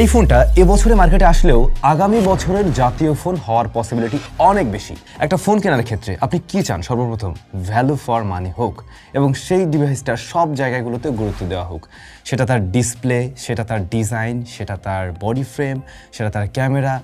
এই ফোনটা এবছরে মার্কেটে আসলেও আগামী বছরের জাতীয় ফোন হওয়ার পসিবিলিটি অনেক বেশি। একটা ফোন কেনার ক্ষেত্রে আপনি কি চান? সর্বপ্রথম ভ্যালু ফর মানি হোক এবং সেই ডিভাইসটা সব জায়গাগুলোতে গুরুত্ব দেওয়া হোক। সেটা তার ডিসপ্লে সেটা তার ডিজাইন সেটা তার বডি ফ্রেম সেটা তার ক্যামেরা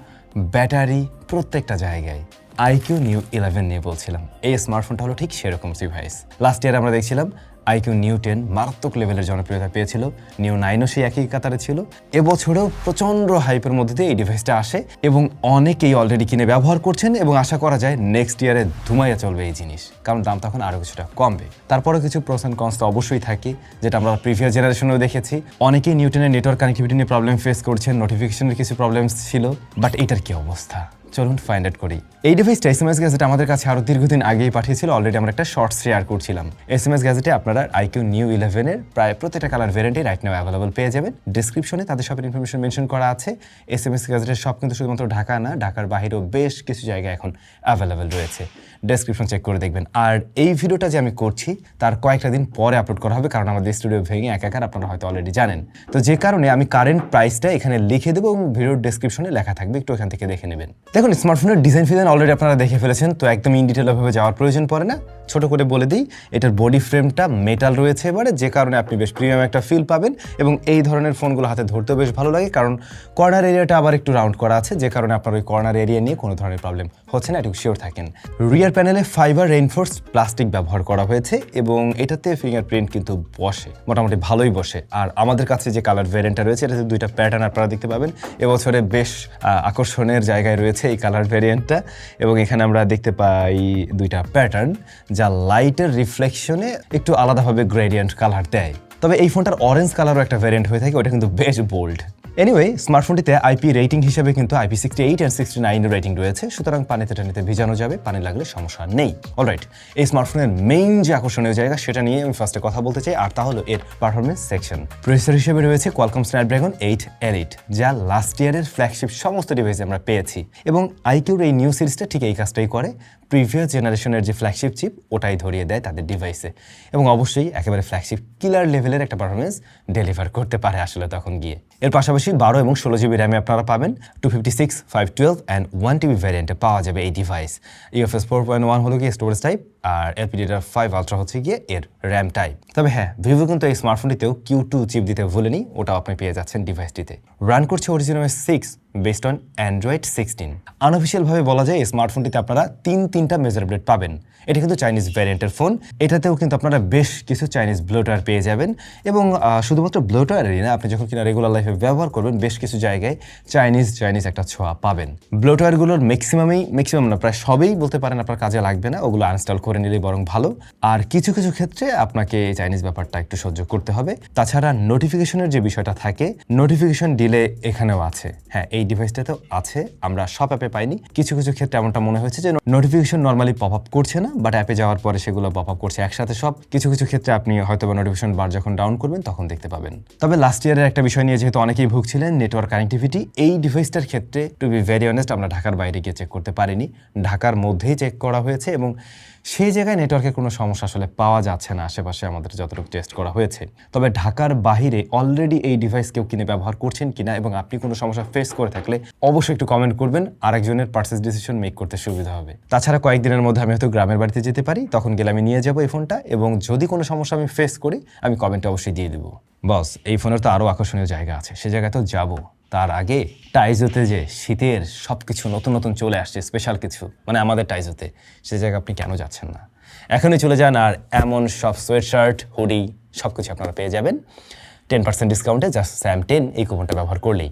ব্যাটারি প্রত্যেকটা জায়গায়। আইকিউ নিউ ইলেভেন নিয়ে বলছিলাম। এই স্মার্টফোনটা হলো ঠিক সেরকম ডিভাইস লাস্ট ইয়ার আমরা দেখছিলাম আইকিউ নিউ টেন মারাত্মক লেভেলের জনপ্রিয়তা পেয়েছিল। নিউ নাইনও সেই একই কাতারে ছিল। এবছরেও প্রচণ্ড হাইপের মধ্যে দিয়ে এই ডিভাইসটা আসে এবং অনেকেই অলরেডি কিনে ব্যবহার করছেন এবং আশা করা যায় নেক্সট ইয়ারে ধুমাইয়া চলবে এই জিনিস। কারণ দাম তখন আরও কিছুটা কমবে। তারপরে কিছু প্রোস অ্যান্ড কনস তো অবশ্যই থাকে, যেটা আমরা প্রিভিয়াস জেনারেশনেও দেখেছি। অনেকেই নিউটেনের নেটওয়ার্ক কানেক্টিভিটি নিয়ে প্রবলেম ফেস করছেন নোটিফিকেশনের কিছু প্রবলেমস ছিল বাট এটার কি অবস্থা? চলুন ফাইন্ড আউট করি। এই ডিভাইসটা এস এম এস গ্যাজেট আমাদের কাছে আরও দীর্ঘদিন আগেই পাঠিয়েছিল অলরেডি আমরা একটা শর্টস শেয়ার করছিলাম। এস এম এস গ্যাজেটে আপনারা আইকিউ নিউ ইলেভেনের প্রায় প্রত্যেকটা কালার ভ্যারিয়েন্টই রাইট নাও অ্যাভেলেবল পেয়ে যাবেন। ডিসক্রিপশনে তাদের সবের ইনফরমেশন মেনশন করা আছে। এস এম এস গ্যাজেটের সব কিন্তু শুধুমাত্র ঢাকা না, ঢাকার বাইরেও বেশ কিছু জায়গায় এখন অ্যাভেলেবেল রয়েছে। ডেসক্রিপশন চেক করে দেখবেন। আর এই ভিডিওটা যে আমি করছি, তার কয়েকটা দিন পরে আপলোড করা হবে, কারণ আমাদের স্টুডিও ভেঙে একাকার, আপনারা হয়তো অলরেডি জানেন। তো যে কারণে আমি কারেন্ট প্রাইসটা এখানে লিখে দেবো এবং ভিডিওর ডেসক্রিপশনে লেখা থাকবে, একটু এখান থেকে দেখে নেবেন। দেখুন স্মার্টফোনের ডিজাইন ফিজাইন অলরেডি আপনারা দেখে ফেলেছেন, তো একদম ইন ডিটেল ভাবে যাওয়ার প্রয়োজন পড়ে না। ছোট করে বলে দিই, এটার বডি ফ্রেমটা মেটাল রয়েছে এবারে, যে কারণে আপনি বেশ প্রিমিয়াম একটা ফিল পাবেন এবং এই ধরনের ফোনগুলো হাতে ধরতেও বেশ ভালো লাগে, কারণ কর্নার এরিয়াটা আবার একটু রাউন্ড করা আছে, যে কারণে আপনার ওই কর্নার এরিয়া নিয়ে কোনো ধরনের প্রবলেম হচ্ছে না একটু শিওর থাকেন। রিয়ার প্যানেলে ফাইবার রেইনফোর্স প্লাস্টিক ব্যবহার করা হয়েছে এবং এটাতে ফিঙ্গারপ্রিন্ট কিন্তু বসে, মোটামুটি ভালোই বসে। আর আমাদের কাছে যে কালার ভ্যারিয়েন্টটা রয়েছে, এটাতে দুইটা প্যাটার্ন আপনারা দেখতে পাবেন। এবছরে বেশ আকর্ষণের জায়গায় রয়েছে এই কালার ভ্যারিয়েন্টটা এবং এখানে আমরা দেখতে পাই দুইটা প্যাটার্ন যা লাইটের রিফ্লেকশনে একটু আলাদাভাবে গ্রেডিয়েন্ট কালার দেয়। তবে এই ফোনটার অরেঞ্জ কালারও একটা ভেরিয়েন্ট হয়ে থাকে, ওটা কিন্তু বেশ বোল্ড এনিওয়ে স্মার্টফোনটিতে আইপি রেটিং হিসেবে কিন্তু IP sixty eight and sixty nine rating রয়েছে। সুতরাং পানিতে টানিতে ভিজানো যাবে, পানি লাগলে সমস্যা নেই। অলরাইট এই স্মার্টফোনের মেইন যে আকর্ষণীয় জায়গা, সেটা নিয়ে আমি ফার্স্টে কথা বলতে চাই, আর তা হলো এর পারফরমেন্স সেকশন প্রসেসর হিসেবে রয়েছে কোয়ালকম স্ন্যাপড্রাগন এইট এলিট যা লাস্ট ইয়ারের ফ্ল্যাগশিপ সমস্ত ডিভাইসে আমরা পেয়েছি। এবং আইকিউর এই নিউ সিরিজটা ঠিক এই কাজটাই করে। প্রিভিয়াস জেনারেশনের যে ফ্ল্যাগশিপ চিপ ওটাই ধরিয়ে দেয় তাদের ডিভাইসে এবং অবশ্যই একেবারে ফ্ল্যাগশিপ কিলার লেভেলের একটা পারফরমেন্স ডেলিভার করতে পারে আসলে তখন গিয়ে। এর পাশাপাশি বারো এবং ষোলো জিবি র্যামে আপনারা পাবেন two fifty six five twelve and one TB ভ্যারিয়েন্টে পাওয়া যাবে এই device UFS four point one হলো কি স্টোরেজ টাইপ আর এলপিডিটার ফাইভ আলট্রা হচ্ছে গিয়ে এর র্যাম টাইপ তবে হ্যাঁ ভিভো কিন্তু এই স্মার্টফোনটিতেও কিউ টু চিপ দিতে ভুলেনি, ওটাও আপনি পেয়ে যাচ্ছেন ডিভাইসটিতে রান করছে original six based on android sixteen আনঅফিসিয়ালভাবে বলা যায় এই স্মার্টফোনটিতে আপনারা তিন তিনটা মেজার ব্লেড পাবেন। এটা কিন্তু চাইনিজ ভ্যারিয়েন্টের ফোন এটাতেও কিন্তু আপনারা বেশ কিছু চাইনিজ ব্লোটার পেয়ে যাবেন এবং শুধুমাত্র ব্লোটারই না, আপনি যখন কিনা রেগুলার লাইফে ব্যবহার করবেন, বেশ কিছু জায়গায় চাইনিজ চাইনিজ একটা ছোঁয়া পাবেন। ব্লোটারগুলোর ম্যাক্সিমামই ম্যাক্সিমাম না, প্রায় সবই বলতে পারেন আপনার কাজে লাগবে না, ওগুলো আনস্টল করে নিলেই বরং ভালো। আর কিছু কিছু ক্ষেত্রে আপনাকে এই চাইনিজ ব্যাপারটা একটু সহ্য করতে হবে। তাছাড়া নোটিফিকেশনের যে বিষয়টা থাকে নোটিফিকেশন ডিলে এখানেও আছে। হ্যাঁ এই ডিভাইসটাতেও আছে, আমরা সব অ্যাপে পাইনি। কিছু কিছু ক্ষেত্রে এমনটা মনে হয়েছে যে নোটিফিকেশন নর্মালি পপ আপ করছে না বাট অ্যাপে যাওয়ার পরে সেগুলো পপ আপ করছে। একসাথে সব কিছু কিছু ক্ষেত্রে আপনি হয়তো বা নোটিফিকেশন বার যখন ডাউন করবেন, তখন দেখতে পাবেন। তবে লাস্ট ইয়ারের একটা বিষয় নিয়ে যেহেতু অনেকেই ভুগছিলেন নেটওয়ার্ক কানেক্টিভিটি এই ডিভাইসটার ক্ষেত্রে টু বি ভেরি অনেস্ট আমরা ঢাকার বাইরে গিয়ে চেক করতে পারিনি। ঢাকার মধ্যেই চেক করা হয়েছে এবং সেই জায়গায় নেটওয়ার্কের কোনো সমস্যা আসলে পাওয়া যাচ্ছে না আশেপাশে আমাদের যতটুকু টেস্ট করা হয়েছে। তবে ঢাকার বাহিরে অলরেডি এই ডিভাইস কেউ কিনে ব্যবহার করছেন কিনা এবং আপনি কোনো সমস্যা ফেস করে থাকলে অবশ্যই একটু কমেন্ট করবেন, আরেকজনের পার্সেস ডিসিশন মেক করতে সুবিধা হবে। তাছাড়া কয়েকদিনের মধ্যে আমি হয়তো গ্রামের বাড়িতে যেতে পারি, তখন গেলে আমি নিয়ে যাব এই ফোনটা এবং যদি কোনো সমস্যা আমি ফেস করি, আমি কমেন্টে অবশ্যই দিয়ে দেবো। বস, এই ফোনের তো আরও আকর্ষণীয় জায়গা আছে, সে জায়গায় তো যাব। তার আগে টাইজোতে যে শীতের সব কিছু নতুন নতুন চলে আসছে স্পেশাল কিছু মানে আমাদের টাইজোতে, সে জায়গায় আপনি কেন যাচ্ছেন না? এখনই চলে যান আর এমন সব সোয়েট শার্ট হুডি সব কিছু আপনারা পেয়ে যাবেন। টেন পার্সেন্ট ডিসকাউন্টে জাস্ট স্যাম টেন এই কুপনটা ব্যবহার করলেই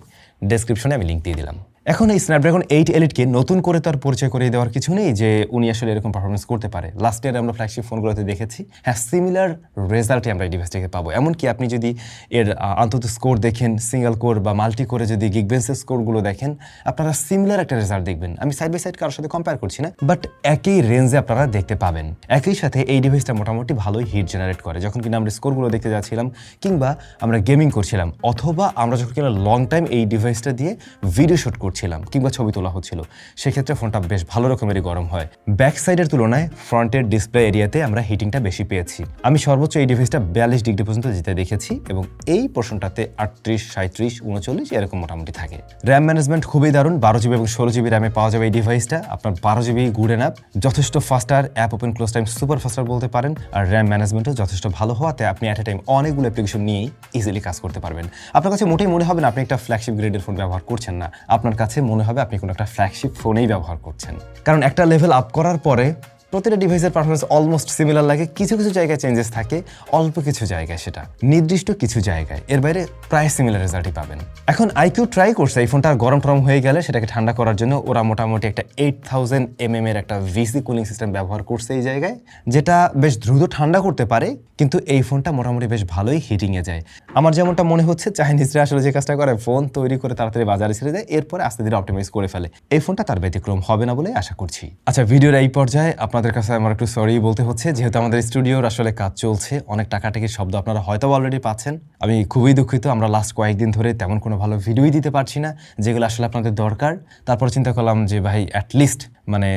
ডেসক্রিপশনে আমি লিঙ্ক দিয়ে দিলাম। এখন এই স্ন্যাপড্রাগন এইট এলিটকে নতুন করে তার পরিচয় করে দেওয়ার কিছু নেই যে উনি আসলে এরকম পারফরমেন্স করতে পারে। লাস্ট ইয়ার আমরা ফ্ল্যাগশিপ ফোনগুলোতে দেখেছি। হ্যাঁ সিমিলার রেজাল্টই আমরা এই ডিভাইস থেকে পাবো। এমনকি আপনি যদি এর অন্তত স্কোর দেখেন সিঙ্গেল কোর বা মাল্টি করে যদি গিগবেন্সের স্কোরগুলো দেখেন, আপনারা সিমিলার একটা রেজাল্ট দেখবেন। আমি সাইড বাই সাইড কারোর সাথে কম্পেয়ার করছি না বাট একই রেঞ্জে আপনারা দেখতে পাবেন। একই সাথে এই ডিভাইসটা মোটামুটি ভালোই হিট জেনারেট করে। যখন কিনা আমরা স্কোরগুলো দেখতে যাচ্ছিলাম, কিংবা আমরা গেমিং করছিলাম, অথবা আমরা যখন কিনা লং টাইম এই ডিভাইসটা দিয়ে ভিডিও করছি করছিলাম কিংবা ছবি তোলা হচ্ছিল। সেক্ষেত্রে ফোনটা বেশ ভালো রকমেরই গরম হয়। ব্যাক সাইডের তুলনায় ফ্রন্টের ডিসপ্লে এরিয়াতে আমরা হিটিংটা বেশি পেয়েছি। আমি সর্বোচ্চ এই ডিভাইসটা বিয়াল্লিশ ডিগ্রি পর্যন্ত যেতে দেখেছি এবং এই পোর্শনটাতে আটত্রিশ সাঁত্রিশ উনচল্লিশ এরকম মোটামুটি থাকে। র্যাম ম্যানেজমেন্ট খুবই দারুণ, বারো জিবি এবং ষোলো জিবি র্যামে পাওয়া যাবে এই ডিভাইসটা আপনার বারো জিবি গুড অ্যাপ যথেষ্ট faster app open close time super faster বলতে পারেন। আর র্যাম ম্যানেজমেন্টও যথেষ্ট ভালো হওয়াতে আপনি অ্যাট এ টাইম অনেকগুলো অ্যাপ্লিকেশন নিয়েই ইজিলি কাজ করতে পারবেন। আপনার কাছে মোটেই মনে হবে না আপনি একটা ফ্ল্যাগশিপ গ্রেডের ফোন ব্যবহার করছেন না। আপনার কাছে মনে হবে আপনি কোনো একটা ফ্ল্যাগশিপ ফোনেই ব্যবহার করছেন। কারণ একটা লেভেল আপ করার পরে প্রতিটা ডিভাইসের পারফরমেন্স অলমোস্ট সিমিলার লাগে, কিছু কিছু জায়গায় চেঞ্জেস থাকে, অল্প কিছু জায়গায় সেটা, নির্দিষ্ট কিছু জায়গায়, এর বাইরে প্রায় সিমিলার রেজাল্টই পাবেন। এখন আইকিউ ট্রাই করছে, এই ফোনটা গরম টরম হয়ে গেলে সেটাকে ঠান্ডা করার জন্য ওরা মোটামুটি একটা এইট থাউজেন্ড এমএম এর একটা ভিসি কুলিং সিস্টেম ব্যবহার করছে এই জায়গায়, যেটা বেশ দ্রুত ঠান্ডা করতে পারে, কিন্তু এই ফোনটা মোটামুটি বেশ ভালোই হিটিংয়ে যায়। আমার যেমনটা মনে হচ্ছে, চাইনিজরা আসলে যে কাজটা করে ফোন তৈরি করে তাড়াতাড়ি বাজারে ছেড়ে দেয়, এরপরে আস্তে ধীরে অপটিমাইজ করে ফেলে। এই ফোনটা তার ব্যতিক্রম হবে না বলে আশা করছি। আচ্ছা ভিডিওর এই পর্যায়ে আপনাদের কাছে আমার একটু সরি বলতে হচ্ছে, যেহেতু আমাদের স্টুডিওর আসলে কাজ চলছে, অনেক টাকাটাকির শব্দ আপনারা হয়তো অলরেডি পাচ্ছেন। আমি খুবই দুঃখিত, আমরা লাস্ট কয়েকদিন ধরে তেমন কোনো ভালো ভিডিওই দিতে পারছি না, যেগুলো আসলে আপনাদের দরকার। তারপর চিন্তা করলাম যে, ভাই অ্যাটলিস্ট মানে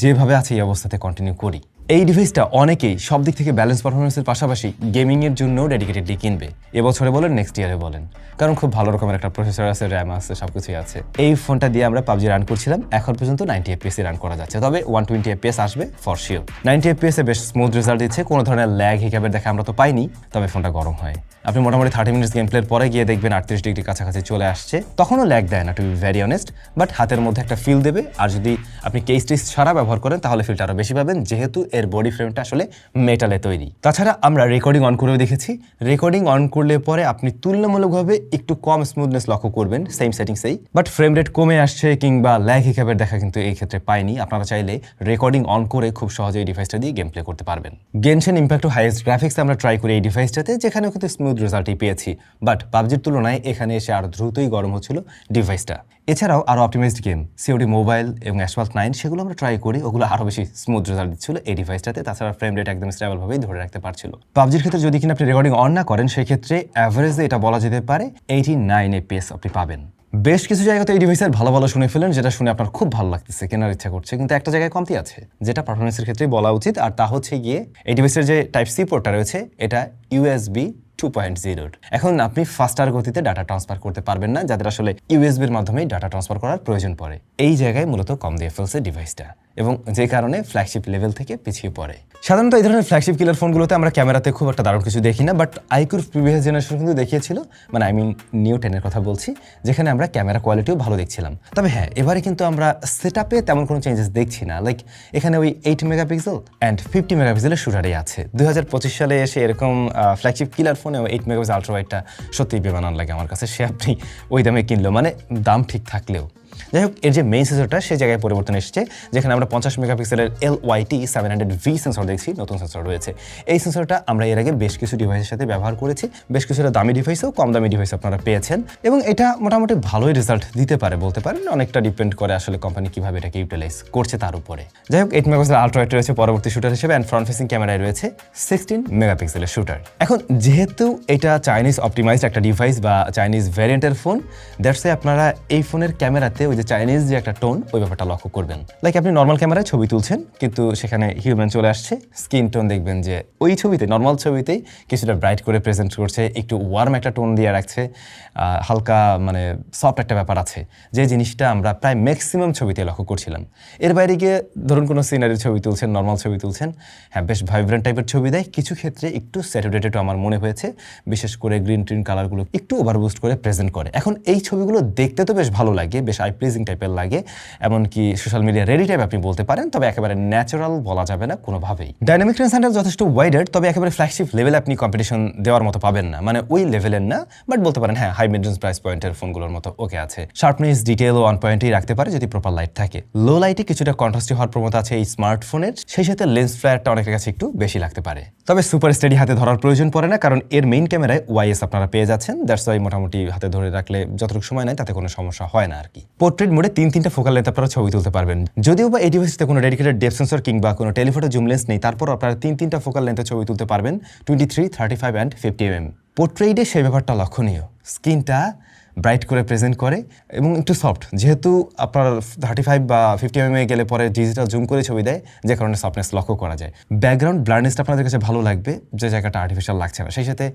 যেভাবে আছে এই অবস্থাতে কন্টিনিউ করি। এই ডিভাইসটা অনেকেই সব দিক থেকে ব্যালেন্স পারফরমেন্সের পাশাপাশি গেমিংয়ের জন্য ডেডিকেটেডলি কিনবে। এবছরে বলেন নেক্সট ইয়ারে বলেন। কারণ খুব ভালো রকমের একটা প্রসেসর আছে র্যাম আছে সব কিছুই আছে। এই ফোনটা দিয়ে আমরা পাবজি রান করছিলাম। এখন পর্যন্ত নাইনটি এফপিএস রান করা যাচ্ছে। তবে ওয়ান টোয়েন্টি এফপিএস আসবে ফর শিওর নাইনটি এফপিএস বেশ স্মুথ রেজাল্ট দিচ্ছে। কোনো ধরনের ল্যাগ হিকাবের দেখা আমরা তো পাইনি, তবে ফোনটা গরম হয়। আপনি মোটামুটি থার্টি মিনিটস গেম প্লের পরে গিয়ে দেখবেন আটত্রিশ ডিগ্রি কাছাকাছি চলে আসছে। তখনও ল্যাগ দেয় না to be very honest but হাতের মধ্যে একটা ফিল দেবে। আর যদি আপনি কেস টেস ছাড়া ব্যবহার করেন, তাহলে ফিলটা আরও বেশি পাবেন। যেহেতু এর বডি ফ্রেমটা আসলে মেটালে তৈরি। তাছাড়া আমরা রেকর্ডিং অন করেও দেখেছি। রেকর্ডিং অন করলে পরে আপনি তুলনামূলকভাবে একটু কম স্মুথনেস লক্ষ্য করবেন সেম সেটিংসেই বাট ফ্রেম রেট কমে আসছে কিংবা ল্যাগ হিকাবের দেখা কিন্তু এই ক্ষেত্রে পাইনি। আপনারা চাইলে রেকর্ডিং অন করে খুব সহজে এই ডিভাইসটা দিয়ে গেম প্লে করতে পারবেন। গেনশেন ইম্প্যাক্ট হাইয়েস্ট গ্রাফিক্স আমরা ট্রাই করি এই ডিভাইসটাতে যেখানেও কিন্তু স্মুথ রেজাল্টই পেয়েছি। বাট পাবজির তুলনায় এখানে এসে আরও দ্রুতই গরম হচ্ছিল ডিভাইসটা এছাড়াও আরও অপটিমাইজড গেম সিওডি মোবাইল এবং অ্যাসফাল্ট নাইন সেগুলো আমরা ট্রাই করি। ওগুলো আরও বেশি স্মুথ রেজাল্ট দিচ্ছিল এই ডিভাইসটাতে তাছাড়া ফ্রেম রেট একদম স্টেবলভাবেই ধরে রাখতে পারছিল। পাবজির ক্ষেত্রে যদি কিনা আপনি রেকর্ডিং অন না করেন, সেক্ষেত্রে অ্যাভারেজে এটা বলা যেতে পারে এইটি নাইন এপিএস আপনি পাবেন। বেশ কিছু জায়গাতে এই ডিভাইসের ভালো ভালো শুনে ফেলেন, যেটা শুনে আপনার খুব ভালো লাগতেছে, কেনার ইচ্ছা করছে। কিন্তু একটা জায়গায় কমতি আছে, যেটা পারফরমেন্সের ক্ষেত্রে বলা উচিত। আর তা হচ্ছে গিয়ে এই ডিভাইসের যে টাইপ সি পোর্টটা রয়েছে, এটা ইউএসবি টু পয়েন্ট জিরোর এখন আপনি ফাস্টার গতিতে ডাটা ট্রান্সফার করতে পারবেন না, যাদের আসলে ইউএসবির মাধ্যমে ডাটা ট্রান্সফার করার প্রয়োজন পড়ে। এই জায়গায় মূলত কম দিয়ে ফেলছে ডিভাইসটা এবং যে কারণে ফ্ল্যাগশিপ লেভেল থেকে পিছিয়ে পড়ে। সাধারণত এই ধরনের ফ্ল্যাগশিপ কিলার ফোনগুলোতে আমরা ক্যামেরাতে খুব একটা দারুণ কিছু দেখি না বাট আইকুর প্রিভিয়াস জেনারেশন কিন্তু দেখিয়েছিল। মানে আই মিন নিউ টেনের কথা বলছি, যেখানে আমরা ক্যামেরা কোয়ালিটিও ভালো দেখছিলাম। তবে হ্যাঁ এবারে কিন্তু আমরা সেট আপে তেমন কোনো চেঞ্জেস দেখছি না। লাইক এখানে ওই এইট মেগাপিক্সেল অ্যান্ড ফিফটি মেগাপিক্সেলের শুটারই আছে। দু হাজার পঁচিশ সালে এসে এরকম ফ্ল্যাগশিপ কিলার ফোনে এইট মেগাপিক্সেল আলট্রাওয়াইটটা সত্যিই বেমানান লাগে আমার কাছে। সে আপনি ওই দামে কিনলো মানে দাম ঠিক থাকলেও। যাই হোক, এর যে মেইন সেন্সরটা সেই জায়গায় পরিবর্তন এসেছে, যেখানে আমরা পঞ্চাশ মেগাপিক্সেলের L Y T seven hundred V sensor দেখছি, নতুন সেন্সর রয়েছে। এই সেন্সরটা আমরা এর আগে বেশ কিছু ডিভাইসের সাথে ব্যবহার করেছি, বেশ কিছুটা দামি ডিভাইসেও কম দামি ডিভাইস আপনারা পেয়েছেন, এবং এটা মোটামুটি ভালোই রেজাল্ট দিতে পারে বলতে পারেন, অনেকটা ডিপেন্ড করে আসলে কোম্পানি কীভাবে এটাকে ইউটিলাইজ করছে তার উপরে। যাই হোক এইট মেগাপিক্সেল আলট্রাইট রয়েছে, পরবর্তী শুটার হিসেবে অ্যান্ড ফ্রন্ট ফেসিং ক্যামেরায় রয়েছে সিক্সটিন মেগাপিক্সেলের শুটার এখন, যেহেতু এটা চাইনিজ অপটিমাইজড একটা ডিভাইস বা চাইনিজ ভ্যারিয়েন্টের ফোন দ্যাটস আপনারা এই ফোনের ক্যামেরাতে ওই যে চাইনিজ যে একটা টোন ওই ব্যাপারটা লক্ষ্য করবেন। লাইক আপনি নর্মাল ক্যামেরায় ছবি তুলছেন, কিন্তু সেখানে হিউম্যান চলে আসছে স্কিন টোন দেখবেন যে ওই ছবিতে নর্মাল ছবিতেই কিছুটা ব্রাইট করে প্রেজেন্ট করছে, একটু ওয়ার্ম একটা টোন দিয়ে রাখছে হালকা মানে সফট একটা ব্যাপার আছে। যে জিনিসটা আমরা প্রায় ম্যাক্সিমাম ছবিতে লক্ষ্য করছিলাম। এর বাইরে গিয়ে ধরুন কোনো সিনারির ছবি তুলছেন নর্মাল ছবি তুলছেন হ্যাঁ বেশ ভাইব্রেন্ট টাইপের ছবি দেয়। কিছু ক্ষেত্রে একটু স্যাটুরেটেড আমার মনে হয়েছে, বিশেষ করে গ্রিন ট্রিন কালারগুলো একটু ওভারবুস্ট করে প্রেজেন্ট করে। এখন এই ছবিগুলো দেখতে তো বেশ ভালো লাগে, বেশ আই প্লিজিং টাইপের লাগে, এমনকি সোশ্যাল মিডিয়া রেডি টাইপ আপনি বলতে পারেন, তবে একেবারে ন্যাচারাল বলা যাবে না কোনোভাবেই। ডাইনামিক রেঞ্জ সেন্টার যথেষ্ট ওয়াইডার তবে একেবারে ফ্ল্যাগশিপ লেভেলে আপনি কম্পিটিশন দেওয়ার মতো পাবেন না। মানে ওই লেভেলের না বাট বলতে পারেন হ্যাঁ হাই মিড প্রাইস পয়েন্টের ফোনগুলোর মতো ওকে আছে। শার্পনেস ডিটেল ও অন পয়েন্টেই রাখতে পারে যদি প্রপার লাইট থাকে। লো লাইটে কিছুটা কন্ট্রাস্টি হওয়ার প্রবণতা আছে এই স্মার্টফোনের সেই সাথে লেন্স ফ্ল্যারটা অনেকের কাছে একটু বেশি লাগতে পারে। তবে সুপার স্টেডি হাতে ধরার প্রয়োজন পড়ে না, কারণ এর মেইন ক্যামেরায় ওয়াইএস আপনারা পেয়ে যাচ্ছেন দ্যাটস ওয়াই মোটামুটি হাতে ধরে রাখলে যতটুকু সময় নেয় তাতে কোনো সমস্যা হয় না আর কি। পোর্ট্রেট মোডে তিন, তিনটা ফোকাল লেন্থ আপনারা ছবি তুলতে পারবেন। যদিও বা এই ডিভাইসে কোনো ডেডিকেটেড ডেপ সেন্সর কিংবা কোনো টেলিফোটো জুম লেন্স নেই তারপর আপনারা তিন, তিনটা ফোকাল লেন্থে ছবি তুলতে পারবেন twenty three thirty five and fifty M M পোর্ট্রেটে সেই ব্যাপারটা লক্ষণীয়। স্ক্রিনটা ব্রাইট করে প্রেজেন্ট করে এবং একটু সফট যেহেতু আপনার থার্টি ফাইভ বা ফিফটি এম গেলে পরে ডিজিটাল জুম করে ছবি দেয়, যে কারণে সফটনেস লক্ষ্য করা যায়। ব্যাকগ্রাউন্ড ব্লার্নেসটা আপনাদের কাছে ভালো লাগবে, যে জায়গাটা আর্টিফিশিয়াল লাগছে না। সেই সাথে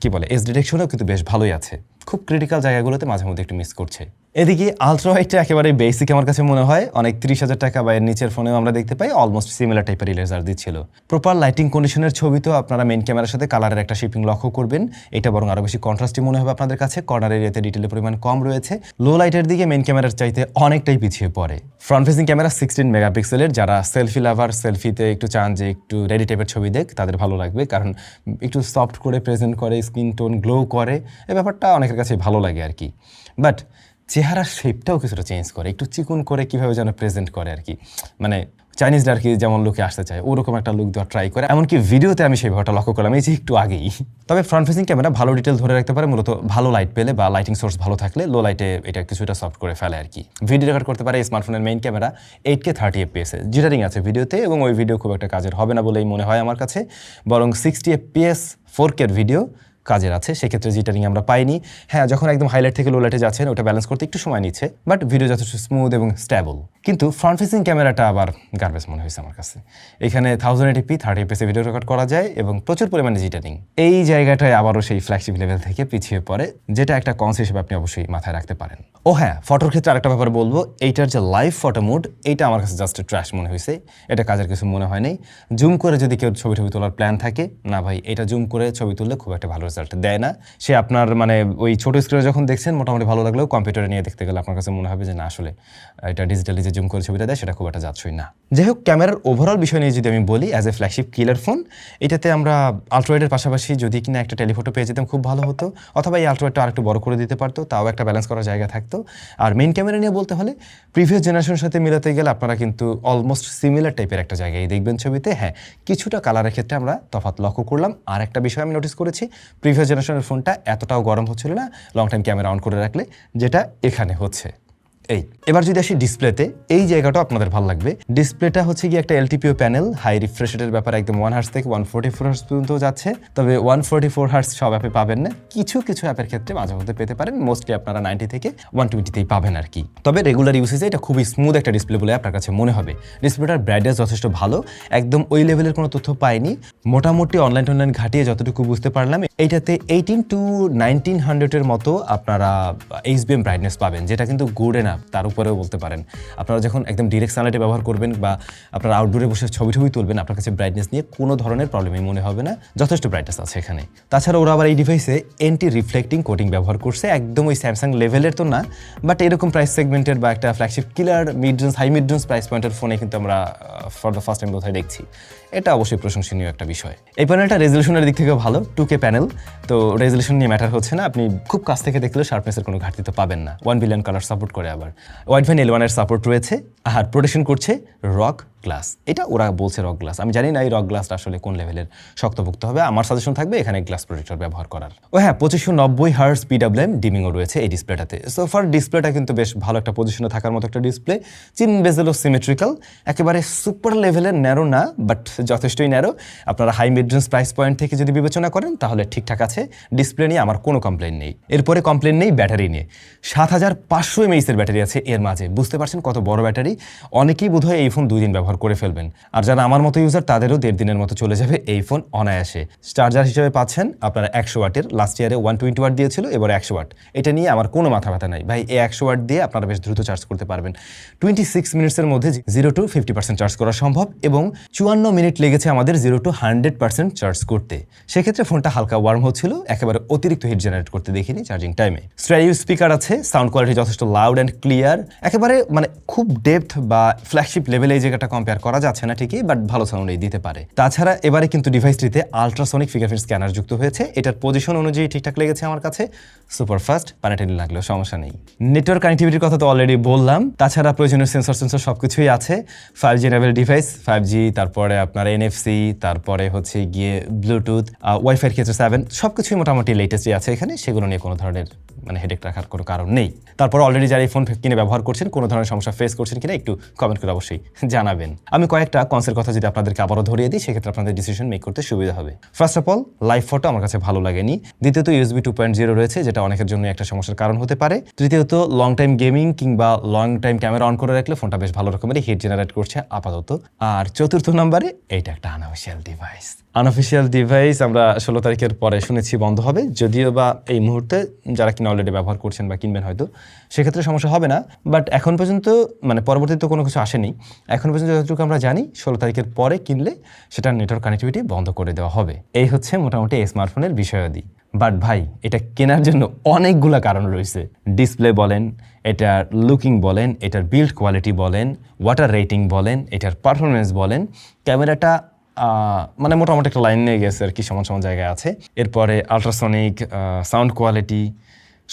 কি বলে এস ডিটেকশনও কিন্তু বেশ ভালোই আছে। খুব ক্রিটিক্যাল জায়গাগুলোতে মাঝে মধ্যে একটু মিস করছে। এদিকে আলট্রা হোয়াইটটা একেবারে বেসিক আমার কাছে মনে হয়, অনেক তিরিশ হাজার টাকা বা এর নিচের ফোনেও আমরা দেখতে পাই অলমোস্ট সিমিলার টাইপের ইলেজার দিচ্ছিল। প্রপার লাইটিং কন্ডিশনের ছবি তো আপনারা মেন ক্যামেরার সাথে কালারের একটা শিপিং লক্ষ্য করবেন, এটা বরং আরও বেশি কন্ট্রাস্টই মনে হবে আপনাদের কাছে কর্নার এরিয়াতে ডিটেলের পরিমাণ কম রয়েছে। লো লাইটের দিকে মেন ক্যামেরার চাইতে অনেকটাই পিছিয়ে পড়ে। ফ্রন্ট ফেসিং ক্যামেরা সিক্সটিন মেগাপিক্সেলের যারা সেলফি লাভার সেলফিতে একটু চান যে একটু রেডি টাইপের ছবি দেখ, তাদের ভালো লাগবে। কারণ একটু সফট করে প্রেজেন্ট করে স্কিন টোন গ্লো করে এই ব্যাপারটা অনেকের কাছে ভালো লাগে আর কি। বাট চেহারার শেপটাও কিছুটা চেঞ্জ করে, একটু চিকুন করে কীভাবে যেন প্রেজেন্ট করে আর কি। মানে চাইনিজরা আর কি যেমন লোকে আসতে চায়, ওরকম একটা লুক দেওয়ার ট্রাই করে। এমনকি ভিডিওতে আমি সেই ব্যাপারটা লক্ষ্য করলাম, এই যে একটু আগেই। তবে ফ্রন্ট ফেসিং ক্যামেরা ভালো ডিটেল ধরে রাখতে পারে, মূলত ভালো লাইট পেলে বা লাইটিং সোর্স ভালো থাকলে লো লাইটে এটা কিছুটা সফট করে ফেলে আর কি। ভিডিও রেকর্ড করতে পারে স্মার্টফোনের main camera eight K thirty এফপিএসে jittering আছে ভিডিওতে এবং ওই ভিডিও খুব একটা কাজের হবে না বলেই মনে হয় আমার কাছে। বরং সিক্সটি এফপিএস ফোর কের ভিডিও কাজের আছে, সেক্ষেত্রে জিটারিং আমরা পাইনি। হ্যাঁ যখন একদম হাইলাইট থেকে লোলাইটে যাচ্ছেন, ওটা ব্যালেন্স করতে একটু সময় নিচ্ছে বাট ভিডিও যথেষ্ট স্মুথ এবং স্ট্যাবল কিন্তু ফ্রন্ট ফেসিং ক্যামেরাটা আবার গার্বেজ মনে হয়েছে আমার কাছে। এখানে থাউজেন্ড এইটিপি থার্টি এপিসে ভিডিও রেকর্ড করা যায় এবং প্রচুর পরিমাণে জিটারিং এই জায়গাটায় আবারও সেই ফ্ল্যাগশিপ লেভেল থেকে পিছিয়ে পড়ে, যেটা একটা কনস হিসেবে আপনি অবশ্যই মাথায় রাখতে পারেন। ও হ্যাঁ ফটোর ক্ষেত্রে আরেকটা ব্যাপার বলব, এইটার যে লাইভ ফটো মুড এইটা আমার কাছে জাস্ট ট্র্যাশ মনে হয়েছে। এটা কাজের কিছু মনে হয় নাই। জুম করে যদি কেউ ছবি টবি তোলার প্ল্যান থাকে, না ভাই, এটা জুম করে ছবি তুললে খুব একটা ভালো রেজাল্ট দেয় না। সে আপনার মানে ওই ছোট স্ক্রিনে যখন দেখছেন, মোটামুটি ভালো লাগলেও কম্পিউটারে নিয়ে দেখতে গেলে আপনার কাছে মনে হবে যে, না, আসলে এটা ডিজিটালি যে জুম করে ছবিটা দেয়, সেটা খুব একটা যাচ্ছই না। যাই হোক ক্যামেরার ওভারঅল বিষয় নিয়ে যদি আমি বলি as a flagship killer phone এটাতে আমরা আলট্রয়েডের পাশাপাশি যদি কিনা একটা টেলিফোটো পেয়ে যেতাম, খুব ভালো হতো। অথবা এই আলট্রয়েডটা আরেকটু বড় করে দিতে পারতো, তাও একটা ব্যালেন্স করার জায়গা থাকতো। আর মেইন ক্যামেরা নিয়ে বলতে হলে প্রিভিয়াস জেনারেশনের সাথে মিলাতে গেলে আপনারা কিন্তু অলমোস্ট সিমিলার টাইপের একটা জায়গায় দেখবেন ছবিতে। হ্যাঁ কিছুটা কালারের ক্ষেত্রে আমরা তফাৎ লক্ষ্য করলাম। আর একটা বিষয় আমি নোটিস করেছি প্রিভিয়াস জেনারেশনের ফোনটা এতটাও গরম হচ্ছিল না লং টাইম ক্যামেরা অন করে রাখলে, যেটা এখানে হচ্ছে। এই, এবার যদি আসি ডিসপ্লেতে এই জায়গাটা আপনাদের ভালো লাগবে। ডিসপ্লেটা হচ্ছে কি একটা এলটিপিও প্যানেল হাই রিফ্রেশের ব্যাপারে একদম ওয়ান হার্স থেকে ওয়ান ফোর্টি ফোর হার্স পর্যন্ত যাচ্ছে। তবে ওয়ান ফোর্টি ফোর হার্স সব অ্যাপে পাবেন না। কিছু কিছু অ্যাপের ক্ষেত্রে মাঝে মধ্যে পেতে পারেন। মোস্টলি আপনারা নাইনটি থেকে ওয়ান টোয়েন্টিতেই পাবেন আর কি। তবে রেগুলার ইউসেজে এটা খুবই স্মুথ একটা ডিসপ্লে বলে আপনার কাছে মনে হবে। ডিসপ্লেটার ব্রাইটনেস যথেষ্ট ভালো। একদম ওই লেভেলের কোনো তথ্য পাইনি। মোটামুটি অনলাইন টনলাইন ঘাটিয়ে যতটুকু বুঝতে পারলাম, এইটাতে এইটিন টু নাইনটিন হান্ড্রেডের মতো আপনারা এইচবিএম ব্রাইটনেস পাবেন, যেটা কিন্তু গুড এনাফ তার উপরেও বলতে পারেন। আপনারা যখন একদম ডিরেক্ট সানলাইটে ব্যবহার করবেন বা আপনারা আউটডোরে বসে ছবি ছবি তুলবেন, আপনার কাছে ব্রাইটনেস নিয়ে কোনো ধরনের প্রবলেমই মনে হবে না। যথেষ্ট ব্রাইটনেস আছে এখানে। তাছাড়া ওরা আবার এই ডিভাইসে এন্টি রিফ্লেক্টিং কোটিং ব্যবহার করছে। একদম ওই স্যামসাং লেভেলের তো না বাট এরকম প্রাইস সেগমেন্টের বা একটা flagship killer mid range high mid range price পয়েন্টের ফোনে কিন্তু আমরা ফর দ্য ফার্স্ট টাইম কোথায় দেখছি। এটা অবশ্যই প্রশংসনীয় একটা বিষয়। এই প্যানেলটা রেজলিউশনের দিক থেকে ভালো টু কে প্যানেল তো রেজলিউশন নিয়ে ম্যাটার হচ্ছে না, আপনি খুব কাছ থেকে দেখলেও শার্পনেসের কোনো ঘাটতি তো পাবেন না। ওয়ান বিলিয়ন কালার সাপোর্ট করে আবার। ওয়াইড ভ্যান এল ওয়ানের সাপোর্ট রয়েছে, আর প্রোটেকশন করছে রক গ্লাস এটা ওরা বলছে রক গ্লাস আমি জানি না এই রক গ্লাসটা আসলে কোন লেভেলের শক্তভুক্ত হবে। আমার সাজেশন থাকবে এখানে গ্লাস প্রোটেক্টর ব্যবহার করার। ও হ্যাঁ পঁচিশশো নব্বই হার্স পিডাব্লিউএম ডিমিংও রয়েছে এই ডিসপ্লেটাতে সো ফার ডিসপ্লেটা কিন্তু বেশ ভালো একটা পজিশনে থাকার মতো একটা ডিসপ্লে চিন বেজেলও সিমেট্রিক্যাল একেবারে সুপার লেভেলের ন্যারো না বাট যথেষ্টই ন্যারো আপনারা হাই মিডরেঞ্জ প্রাইস পয়েন্ট থেকে যদি বিবেচনা করেন, তাহলে ঠিকঠাক আছে। ডিসপ্লে নিয়ে আমার কোনো কমপ্লেন নেই। এরপরে কমপ্লেন নেই ব্যাটারি নিয়ে। সাত হাজার পাঁচশো এমএইচের ব্যাটারি আছে। এর মাঝে। বুঝতে পারছেন কত বড় ব্যাটারি অনেকেই বোধহয় এই ফোন দুই দিন ব্যবহার করে ফেলবেন। আর যারা আমার মতো ইউজার তাদেরও দেড় দিনের মতো চলে যাবে এই ফোন অনায়াসে। চার্জার হিসেবে পাচ্ছেন আপনারা একশো ওয়াটের লাস্ট ইয়ারে ওয়ান টোয়েন্টি ওয়াট দিয়েছিল, এবার একশো ওয়াট এটা নিয়ে আমার কোনো মাথা ব্যথা নাই। ভাই এই একশো ওয়াট দিয়ে আপনারা বেশ দ্রুত চার্জ করতে পারবেন। টোয়েন্টি সিক্স মিনিটসের মধ্যে zero to fifty percent charge করা সম্ভব এবং চুয়ান্ন মিনিট লেগেছে আমাদের zero to hundred percent charge করতে। সেক্ষেত্রে ফোনটা হালকা ওয়ার্ম হচ্ছিল, একেবারে অতিরিক্ত হিট জেনারেট করতে দেখিনি চার্জিং টাইমে স্ট্রাইউ স্পিকার আছে সাউন্ড কোয়ালিটি যথেষ্ট লাউড অ্যান্ড ক্লিয়ার একেবারে মানে খুব ডেপথ বা ফ্ল্যাগশিপ লেভেলে এই জায়গাটা কম্পেয়ার করা যাচ্ছে না ঠিকই বাট ভালো সাউন্ডই দিতে পারে। তাছাড়া এবারে কিন্তু ডিভাইসটিতে আলট্রাসনিক ফিঙ্গারপ্রিন্ট স্ক্যানার যুক্ত হয়েছে। এটার পজিশন অনুযায়ী ঠিকঠাক লেগেছে আমার কাছে। সুপার ফাস্ট লাগলেও সমস্যা নেই। নেটওয়ার্ক কানেক্টিভিটির কথা তো অলরেডি বললাম। তাছাড়া প্রয়োজনীয় সেন্সর সেন্সর সব কিছুই আছে। ফাইভ জি নেভেল ডিভাইস ফাইভ জি তারপরে আপনার এনএফসি তারপরে হচ্ছে গিয়ে ব্লুটুথ ওয়াইফাইয়ের ক্ষেত্রে সেভেন সব কিছুই মোটামুটি লেটেস্টই আছে এখানে। সেগুলো নিয়ে কোনো ধরনের মানে হেডেক রাখার কোনো কারণ নেই। তারপর অলরেডি যারা এই ফোন কিনে ব্যবহার করছেন, কোনো ধরনের সমস্যা ফেস করছেন কিনা একটু কমেন্ট করে অবশ্যই জানাবেন। পাবেন আমি কয়েকটা কনসের কথা যদি আপনাদেরকে আবারও ধরিয়ে দিই, সেক্ষেত্রে আপনাদের ডিসিশন মেক করতে সুবিধা হবে। First of all live photo আমার কাছে ভালো লাগেনি। দ্বিতীয়ত ইউএসবি টু পয়েন্ট জিরো রয়েছে, যেটা অনেকের জন্য একটা সমস্যার কারণ হতে পারে। তৃতীয়ত লং টাইম গেমিং কিংবা লং টাইম ক্যামেরা অন করে রাখলে ফোনটা বেশ ভালো রকমের হিট জেনারেট করছে আপাতত। আর চতুর্থ নম্বরে, এইটা একটা আনঅফিসিয়াল ডিভাইস আনঅফিসিয়াল ডিভাইস আমরা ষোলো তারিখের পরে শুনেছি বন্ধ হবে, যদিও বা এই মুহূর্তে যারা কিনা অলরেডি ব্যবহার করছেন বা কিনবেন হয়তো, সেক্ষেত্রে সমস্যা হবে না। বাট এখন পর্যন্ত মানে পরবর্তীতে কোনো কিছু আসেনি। এখন পর্যন্ত যতটুকু আমরা জানি, ষোলো তারিখের পরে কিনলে সেটার নেটওয়ার্ক কানেক্টিভিটি বন্ধ করে দেওয়া হবে। এই হচ্ছে মোটামুটি এই স্মার্টফোনের বিষয়াদি। বাট ভাই, এটা কেনার জন্য অনেকগুলো কারণ রয়েছে। ডিসপ্লে বলেন, এটার লুকিং বলেন, এটার বিল্ড কোয়ালিটি বলেন ওয়াটার রেটিং বলেন, এটার পারফরমেন্স বলেন, ক্যামেরাটা মানে মোটামুটি একটা লাইন নিয়ে গেছে আর কি, সমান সমান জায়গায় আছে। এরপরে আলট্রাসনিক সাউন্ড কোয়ালিটি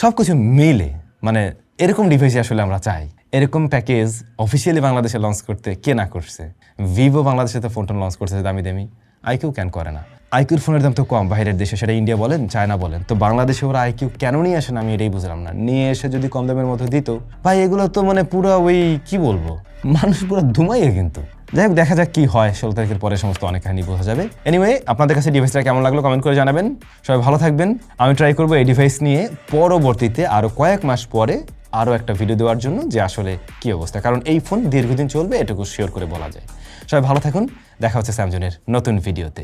সব কিছু মিলে মানে এরকম ডিভাইসই আসলে আমরা চাই। এরকম প্যাকেজ অফিসিয়ালি বাংলাদেশে লঞ্চ করতে কে না করছে? ভিভো বাংলাদেশে তো ফোনটা লঞ্চ করছে দামি দামি আইকিউ ক্যান করে না। আইকিউর ফোনের দাম তো কম, বাইরের দেশে সেটা ইন্ডিয়া বলেন চায়না বলেন। তো বাংলাদেশে ওরা আইকিউ কেন নিয়ে আসে না, আমি এটাই বুঝলাম না। নিয়ে এসে যদি কম দামের মধ্যে দিত, ভাই এগুলো তো মানে পুরো ওই, কি বলব? মানুষ পুরো ধুমাইয়ে কিন্তু। যাই হোক, দেখা যাক কি হয়, ষোলো তারিখের পরে সমস্ত অনেক কাহিনী বোঝা যাবে। এনিওয়ে আপনাদের কাছে ডিভাইসটা কেমন লাগল কমেন্ট করে জানাবেন। সবাই ভালো থাকবেন। আমি ট্রাই করব এই ডিভাইস নিয়ে পরবর্তীতে আরও কয়েক মাস পরে আরও একটা ভিডিও দেওয়ার জন্য যে আসলে কি অবস্থা। কারণ এই ফোন দীর্ঘদিন চলবে, এটুকু শিওর করে বলা যায়। সবাই ভালো থাকুন। দেখা হচ্ছে স্যামজনের নতুন ভিডিওতে